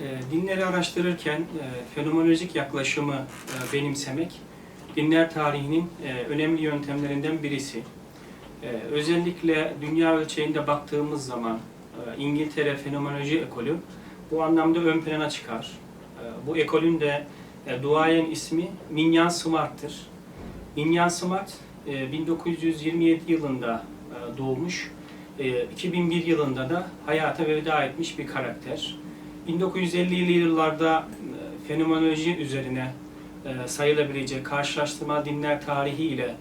E, dinleri araştırırken e, fenomenolojik yaklaşımı e, benimsemek dinler tarihinin e, önemli yöntemlerinden birisi. Özellikle dünya ölçeğinde baktığımız zaman İngiltere fenomenoloji ekolü bu anlamda ön plana çıkar. Bu ekolün de e, duayen ismi Minyan Smart'tır. Minyan Smart e, 1927 yılında doğmuş. E, 2001 yılında da hayata veda etmiş bir karakter. 1950'li yıllarda e, fenomenoloji üzerine e, sayılabilecek karşılaştırma dinler tarihi ile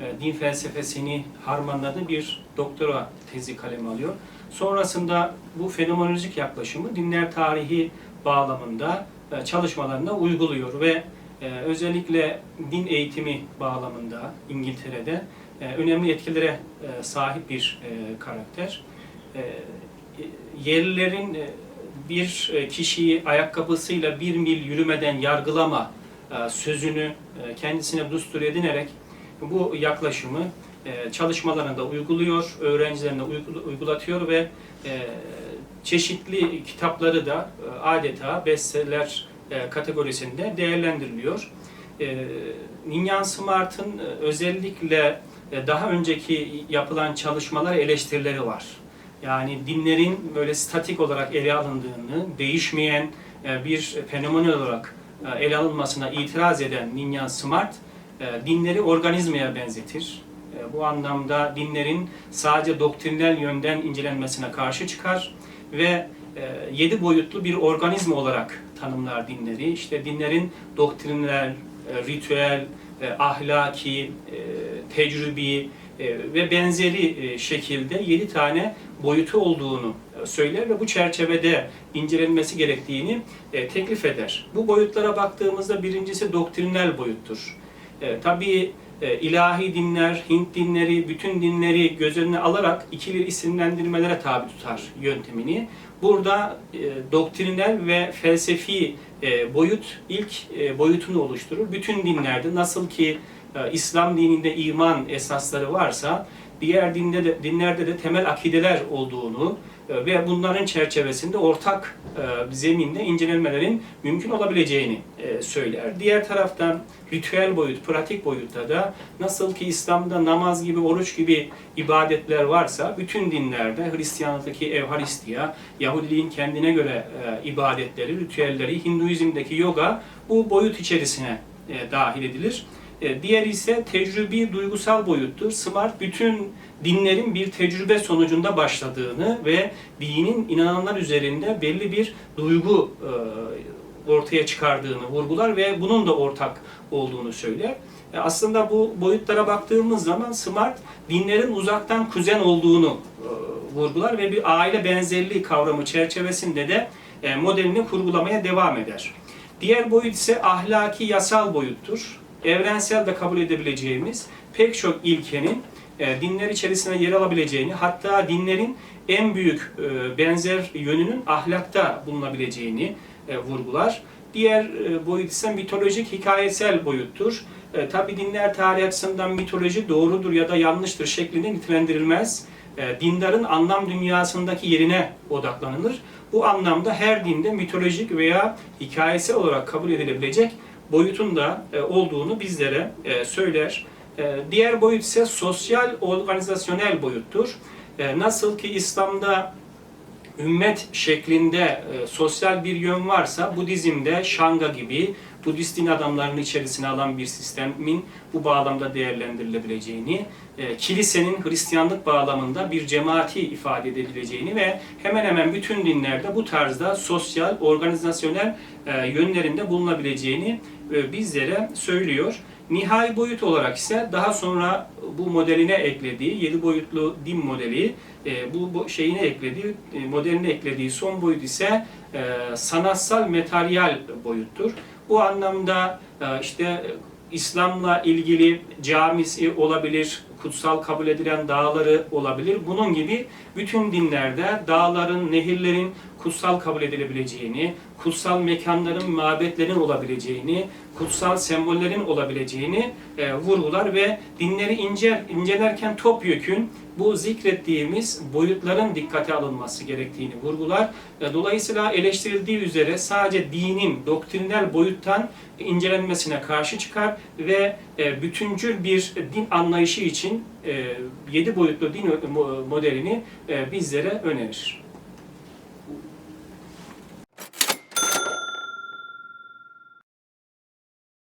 e, din felsefesini harmanladığı bir doktora tezi kaleme alıyor. Sonrasında bu fenomenolojik yaklaşımı dinler tarihi bağlamında çalışmalarına uyguluyor ve özellikle din eğitimi bağlamında İngiltere'de önemli etkilere sahip bir karakter. Yerlilerin bir e, kişiyi ayakkabısıyla bir mil yürümeden yargılama e, sözünü e, kendisine düstur edinerek bu yaklaşımı çalışmalarında uyguluyor, öğrencilerine uygul- uygulatıyor ve çeşitli kitapları da adeta bestseller e, kategorisinde değerlendiriliyor. Ninian Smart'ın özellikle daha önceki yapılan çalışmalar eleştirileri var. Yani dinlerin böyle statik olarak ele alındığını, değişmeyen e, bir fenomen olarak e, ele alınmasına itiraz eden Ninian Smart, e, dinleri organizmaya benzetir. Bu anlamda dinlerin sadece doktrinel yönden incelenmesine karşı çıkar ve yedi boyutlu bir organizma olarak tanımlar dinleri. İşte dinlerin doktrinler, ritüel, ahlaki, tecrübi ve benzeri e, şekilde yedi tane boyutu olduğunu e, söyler ve bu çerçevede incelenmesi gerektiğini e, teklif eder. Bu boyutlara baktığımızda birincisi doktrinel boyuttur. E, tabii e, ilahi dinler, Hint dinleri, bütün dinleri göz önüne alarak ikili isimlendirmelere tabi tutar yöntemini. Burada e, doktrinel ve felsefi e, boyut ilk e, boyutunu oluşturur. Bütün dinlerde nasıl ki e, İslam dininde iman esasları varsa diğer dinde de, dinlerde de temel akideler olduğunu e, ve bunların çerçevesinde ortak e, zeminde incelenmelerin mümkün olabileceğini söyler. Diğer taraftan ritüel boyut, pratik boyutta da nasıl ki İslam'da namaz gibi, oruç gibi ibadetler varsa bütün dinlerde Hristiyanlıktaki Evharistiya, Yahudiliğin kendine göre ibadetleri, ritüelleri, Hinduizm'deki yoga bu boyut içerisine dahil edilir. E, Diğer ise tecrübi duygusal boyuttur. Smart bütün dinlerin bir tecrübe sonucunda başladığını ve dinin inananlar üzerinde belli bir duygu e, ortaya çıkardığını vurgular ve bunun da ortak olduğunu söyler. E, Aslında bu boyutlara baktığımız zaman Smart dinlerin uzaktan kuzen olduğunu vurgular ve bir aile benzerliği kavramı çerçevesinde de modelini kurgulamaya devam eder. Diğer boyut ise ahlaki yasal boyuttur. Evrensel de kabul edebileceğimiz pek çok ilkenin e, dinler içerisine yer alabileceğini, hatta dinlerin en büyük e, benzer yönünün ahlakta bulunabileceğini e, vurgular. Diğer e, boyut ise mitolojik hikayesel boyuttur. E, Tabi dinler tarihi açısından mitoloji doğrudur ya da yanlıştır şeklinde nitelendirilmez. E, dindarın anlam dünyasındaki yerine odaklanılır. Bu anlamda her dinde mitolojik veya hikayesel olarak kabul edilebilecek boyutun da e, olduğunu bizlere e, söyler. E, Diğer boyut ise sosyal organizasyonel boyuttur. Nasıl ki İslam'da ümmet şeklinde sosyal bir yön varsa Budizm'de Şanga gibi Budist din adamlarını içerisine alan bir sistemin bu bağlamda değerlendirilebileceğini, e, kilisenin Hristiyanlık bağlamında bir cemaati ifade edebileceğini ve hemen hemen bütün dinlerde bu tarzda sosyal, organizasyonel e, yönlerinde bulunabileceğini e, bizlere söylüyor. Nihai boyut olarak ise daha sonra bu modeline eklediği, 7 boyutlu din modeli, e, bu, şeyine eklediği, e, modeline eklediği son boyut ise e, sanatsal materyal boyuttur. Bu anlamda e, işte İslam'la ilgili camisi olabilir, kutsal kabul edilen dağları olabilir. Bunun gibi bütün dinlerde dağların, nehirlerin kutsal kabul edilebileceğini, kutsal mekanların, mabetlerin olabileceğini, kutsal sembollerin olabileceğini e, vurgular ve dinleri ince, incelerken topyekün bu zikrettiğimiz boyutların dikkate alınması gerektiğini vurgular. E, Dolayısıyla eleştirildiği üzere sadece dinin doktrinal boyuttan incelenmesine karşı çıkar ve e, bütüncül bir din anlayışı için e, yedi boyutlu din modelini e, bizlere önerir.